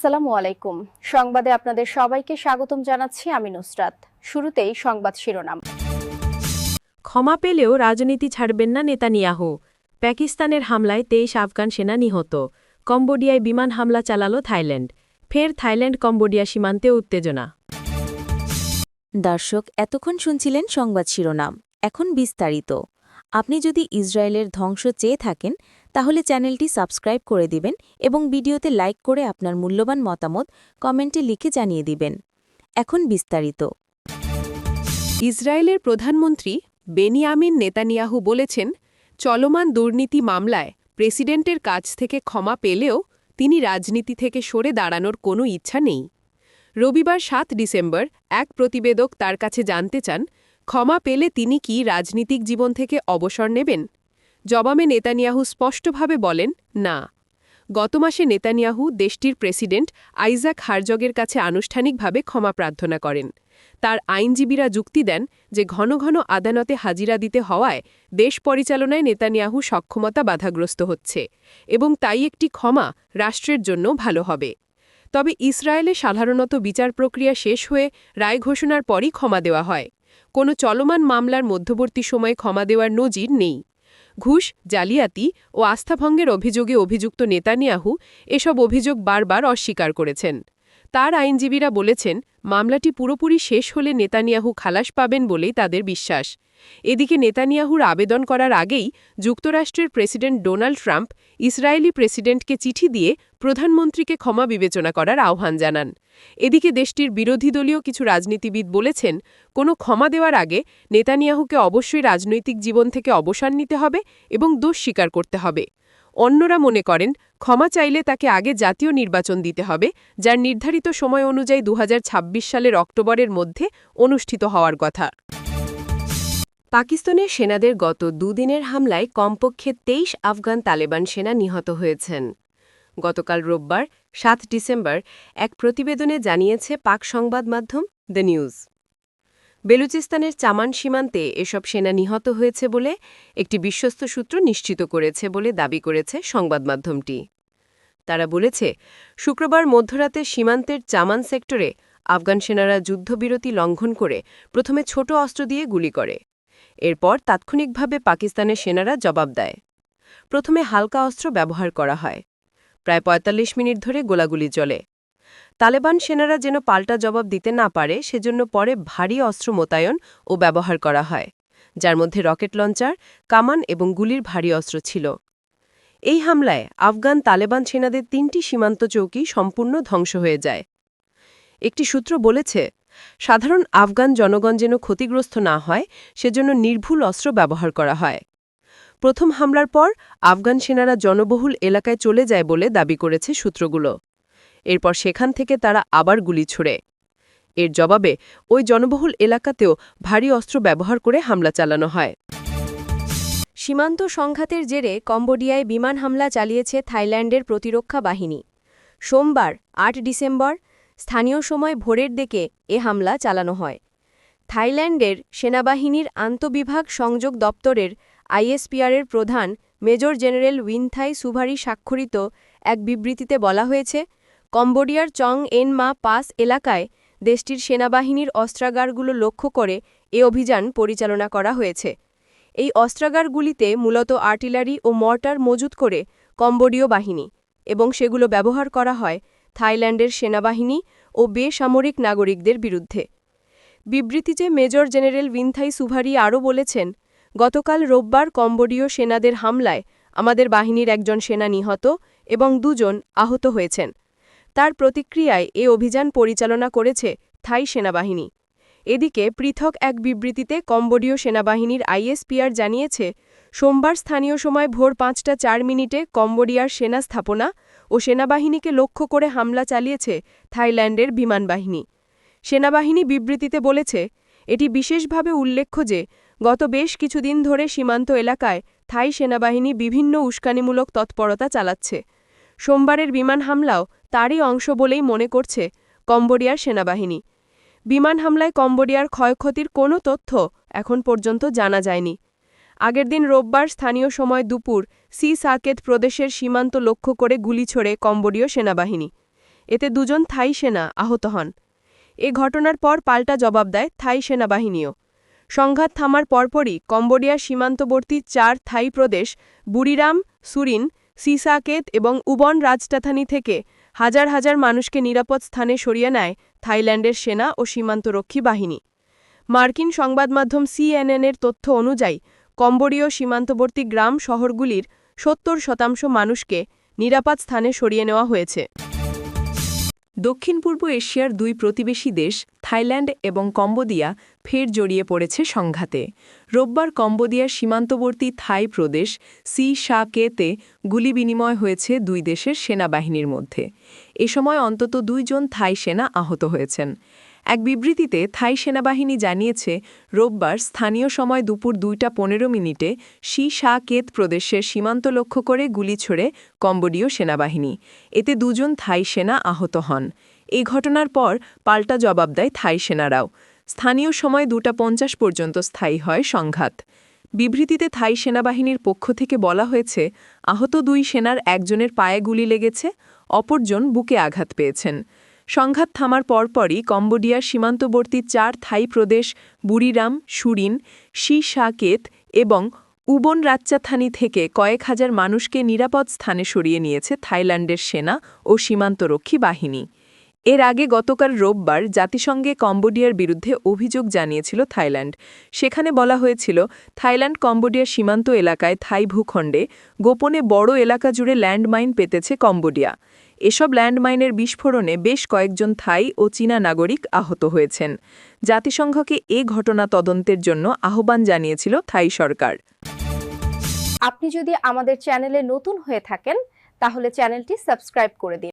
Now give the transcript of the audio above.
আসসালামু আলাইকুম। সংবাদে আপনাদের সবাইকে স্বাগতম জানাচ্ছি আমি নুসরাত। শুরুতেই সংবাদ শিরোনাম। ক্ষমা পেলেও রাজনীতি ছাড়বেন না নেতানিয়াহু। পাকিস্তানের হামলায় তেইশ আফগান সেনা নিহত। কম্বোডিয়ায় বিমান হামলা চালালো থাইল্যান্ড। ফের থাইল্যান্ড কম্বোডিয়া সীমান্তে উত্তেজনা। দর্শক এতক্ষণ শুনছিলেন সংবাদ শিরোনাম। এখন বিস্তারিত। আপনি যদি ইসরায়েলের ধ্বংস চেয়ে থাকেন তাহলে চ্যানেলটি সাবস্ক্রাইব করে দিবেন এবং ভিডিওতে লাইক করে আপনার মূল্যবান মতামত কমেন্টে লিখে জানিয়ে দিবেন। এখন বিস্তারিত। ইসরায়েলের প্রধানমন্ত্রী বেনিয়ামিন নেতানিয়াহু বলেছেন, চলমান দুর্নীতি মামলায় প্রেসিডেন্টের কাছ থেকে ক্ষমা পেলেও তিনি রাজনীতি থেকে সরে দাঁড়ানোর কোনো ইচ্ছা নেই। রবিবার সাত ডিসেম্বর এক প্রতিবেদক তার কাছে জানতে চান, ক্ষমা পেলে তিনি কি রাজনীতিক জীবন থেকে অবসর নেবেন? জবাবে নেতানিয়াহু স্পষ্টভাবে বলেন, না। গত মাসে নেতানিয়াহু দেশটির প্রেসিডেন্ট আইজাক হারজগের কাছে আনুষ্ঠানিকভাবে ক্ষমা প্রার্থনা করেন। তার আইনজীবীরা যুক্তি দেন যে ঘন ঘন আদালতে হাজিরা দিতে হওয়ায় দেশ পরিচালনায় নেতানিয়াহু সক্ষমতা বাধাগ্রস্ত হচ্ছে এবং তাই একটি ক্ষমা রাষ্ট্রের জন্য ভালো হবে। তবে ইসরায়েলে সাধারণত বিচার প্রক্রিয়া শেষ হয়ে রায় ঘোষণার পরই ক্ষমা দেওয়া হয়। কোনো চলমান মামলার মধ্যবর্তী সময়ে ক্ষমা দেওয়ার নজির নেই। ঘুষ জালিয়াতি ও আস্থাভঙ্গের অভিযোগে অভিযুক্ত নেতানিয়াহু এসব অভিযোগ বারবার অস্বীকার করেছেন। তার আইনজীবীরা বলেছেন, মামলাটি পুরোপুরি শেষ হলে নেতানিয়াহু খালাস পাবেন বলেই তাদের বিশ্বাস। এদিকে নেতানিয়াহুর আবেদন করার আগেই যুক্তরাষ্ট্রের প্রেসিডেন্ট ডোনাল্ড ট্রাম্প ইসরায়েলি প্রেসিডেন্টকে চিঠি দিয়ে প্রধানমন্ত্রীকে ক্ষমা বিবেচনা করার আহ্বান জানান। এদিকে দেশটির বিরোধী দলীয় কিছু রাজনীতিবিদ বলেছেন, কোনো ক্ষমা দেওয়ার আগে নেতানিয়াহুকে অবশ্যই রাজনৈতিক জীবন থেকে অবসান নিতে হবে এবং দোষ স্বীকার করতে হবে। অন্যরা মনে করেন, ক্ষমা চাইলে তাকে আগে জাতীয় নির্বাচন দিতে হবে, যার নির্ধারিত সময় অনুযায়ী দু হাজার ছাব্বিশ সালের অক্টোবরের মধ্যে অনুষ্ঠিত হওয়ার কথা। পাকিস্তানের সেনাদের গত দুদিনের হামলায় কমপক্ষে তেইশ আফগান তালেবান সেনা নিহত হয়েছেন। গতকাল রোববার, সাত ডিসেম্বর, এক প্রতিবেদনে জানিয়েছে পাক সংবাদ মাধ্যম দ্য নিউজ। বেলুচিস্তানের চামান সীমান্তে এসব সেনা নিহত হয়েছে বলে একটি বিশ্বস্ত সূত্র নিশ্চিত করেছে বলে দাবি করেছে সংবাদমাধ্যমটি তারা বলেছে, শুক্রবার মধ্যরাতে সীমান্তের চামান সেক্টরে আফগান সেনারা যুদ্ধবিরতি লঙ্ঘন করে প্রথমে ছোট অস্ত্র দিয়ে গুলি করে। এরপর তাৎক্ষণিকভাবে পাকিস্তানের সেনারা জবাব দেয়। প্রথমে হালকা অস্ত্র ব্যবহার করা হয়। প্রায় ৪৫ মিনিট ধরে গোলাগুলি চলে তালেবান সেনারা যেন পাল্টা জবাব দিতে না পারে, সেজন্য পরে ভারী অস্ত্র মোতায়েন ও ব্যবহার করা হয়, যার মধ্যে রকেট লঞ্চার, কামান এবং গুলির ভারী অস্ত্র ছিল। এই হামলায় আফগান তালেবান সেনাদের তিনটি সীমান্ত চৌকি সম্পূর্ণ ধ্বংস হয়ে যায়। একটি সূত্র বলেছে, সাধারণ আফগান জনগণ যেন ক্ষতিগ্রস্ত না হয়, সেজন্য নির্ভুল অস্ত্র ব্যবহার করা হয়। প্রথম হামলার পর আফগান সেনারা জনবহুল এলাকায় চলে যায় বলে দাবি করেছে সূত্রগুলো। এরপর সেখান থেকে তারা আবার গুলি ছুড়ে। এর জবাবে ওই জনবহুল এলাকাতেও ভারী অস্ত্র ব্যবহার করে হামলা চালানো হয়। সীমান্ত সংঘাতের জেরে কম্বোডিয়ায় বিমান হামলা চালিয়েছে থাইল্যান্ডের প্রতিরক্ষা বাহিনী। সোমবার, আট ডিসেম্বর, স্থানীয় সময় ভোরের দিকে এ হামলা চালানো হয়। থাইল্যান্ডের সেনাবাহিনীর আন্তবিভাগ সংযোগ দপ্তরের আইএসপিআরের প্রধান মেজর জেনারেল উইনথাই সুভারি স্বাক্ষরিত এক বিবৃতিতে বলা হয়েছে কম্বোডিয়ার চং এন মা পাস এলাকায় দেশটির সেনাবাহিনীর অস্ত্রাগারগুলো লক্ষ্য করে এ অভিযান পরিচালনা করা হয়েছে। এই অস্ত্রাগারগুলিতে মূলত আর্টিলারি ও মর্টার মজুত করে কম্বোডীয় বাহিনী এবং সেগুলো ব্যবহার করা হয় থাইল্যান্ডের সেনাবাহিনী ও বেসামরিক নাগরিকদের বিরুদ্ধে। বিবৃতিতে মেজর জেনারেল উইনথাই সুভারি আরও বলেছেন, গতকাল রোববার কম্বোডীয় সেনাদের হামলায় আমাদের বাহিনীর একজন সেনা নিহত এবং দুজন আহত হয়েছেন। তার প্রতিক্রিয়ায় এ অভিযান পরিচালনা করেছে থাই সেনাবাহিনী। এদিকে পৃথক এক বিবৃতিতে কম্বোডীয় সেনাবাহিনীর আইএসপিআর জানিয়েছে, সোমবার স্থানীয় সময় ভোর পাঁচটা চার মিনিটে কম্বোডিয়ার সেনা স্থাপনা ও সেনাবাহিনীকে লক্ষ্য করে হামলা চালিয়েছে থাইল্যান্ডের বিমানবাহিনী। সেনাবাহিনী বিবৃতিতে বলেছে, এটি বিশেষভাবে উল্লেখ্য যে গত বেশ কিছুদিন ধরে সীমান্ত এলাকায় থাই সেনাবাহিনী বিভিন্ন উস্কানিমূলক তৎপরতা চালাচ্ছে। সোমবারের বিমান হামলাও তারই অংশ বলেই মনে করছে কম্বোডিয়ার সেনাবাহিনী। বিমান হামলায় কম্বোডিয়ার ক্ষয়ক্ষতির কোনো তথ্য এখন পর্যন্ত জানা যায়নি। আগের দিন রোববার স্থানীয় সময় দুপুর সি সাকেত প্রদেশের সীমান্ত লক্ষ্য করে গুলি ছোড়ে কম্বোডীয় সেনাবাহিনী। এতে দুজন থাই সেনা আহত হন। এ ঘটনার পর পাল্টা জবাব দেয় থাই সেনাবাহিনীও। সংঘাত থামার পরপরই কম্বোডিয়ার সীমান্তবর্তী চার থাই প্রদেশ বুড়িরাম, সুরিন সিসাকেত এবং উবন রাজটাথানি থেকে হাজার হাজার মানুষকে নিরাপদ স্থানে সরিয়ে নেয় থাইল্যান্ডের সেনা ও সীমান্তরক্ষী বাহিনী। মার্কিন সংবাদমাধ্যম সিএনএনের তথ্য অনুযায়ী, কম্বোডীয় সীমান্তবর্তী গ্রাম শহরগুলির সত্তর শতাংশ মানুষকে নিরাপদ স্থানে সরিয়ে নেওয়া হয়েছে। দক্ষিণ পূর্ব এশিয়ার দুই প্রতিবেশী দেশ, থাইল্যান্ড এবং কম্বোদিয়া ফের জড়িয়ে পড়েছে সংঘাতে। রোববার কম্বোদিয়ার সীমান্তবর্তী থাই প্রদেশ, সি শাকেতে গুলি বিনিময় হয়েছে দুই দেশের সেনাবাহিনীর মধ্যে। এ সময় অন্তত দুইজন থাই সেনা আহত হয়েছেন। এক বিবৃতিতে থাই সেনাবাহিনী জানিয়েছে, রোববার স্থানীয় সময় দুপুর দুইটা পনেরো মিনিটে শি শাকেত প্রদেশের সীমান্ত লক্ষ্য করে গুলি ছোড়ে কম্বোডীয় সেনাবাহিনী। এতে দুজন থাই সেনা আহত হন। এই ঘটনার পর পাল্টা জবাব দেয় থাই সেনারাও। স্থানীয় সময় দুটা পঞ্চাশ পর্যন্ত স্থায়ী হয় সংঘাত। বিবৃতিতে থাই সেনাবাহিনীর পক্ষ থেকে বলা হয়েছে, আহত দুই সেনার একজনের পায়ে গুলি লেগেছে, অপরজন বুকে আঘাত পেয়েছেন। সংঘাত থামার পরপরই কম্বোডিয়ার সীমান্তবর্তী চার থাই প্রদেশ বুড়িরাম, সুরিন, শি শাকেত এবং উবন রাচ্চাথানি থেকে কয়েক হাজার মানুষকে নিরাপদ স্থানে সরিয়ে নিয়েছে থাইল্যান্ডের সেনা ও সীমান্তরক্ষী বাহিনী। এর আগে গতকাল রোববার জাতিসংঘে কম্বোডিয়ার বিরুদ্ধে অভিযোগ জানিয়েছিল থাইল্যান্ড। সেখানে বলা হয়েছিল, থাইল্যান্ড কম্বোডিয়ার সীমান্ত এলাকায় থাই ভূখণ্ডে গোপনে বড় এলাকা জুড়ে ল্যান্ডমাইন পেতেছে কম্বোডিয়া। এসব ল্যান্ডমাইনের বিস্ফোরণে বেশ কয়েকজন থাই ও চীনা নাগরিক আহত হয়েছেন। জাতিসংঘকে এ ঘটনা তদন্তের জন্য আহ্বান জানিয়েছিল থাই সরকার। আপনি যদি আমাদের চ্যানেলে নতুন হয়ে থাকেন, তাহলে চ্যানেলটি সাবস্ক্রাইব করে দিন।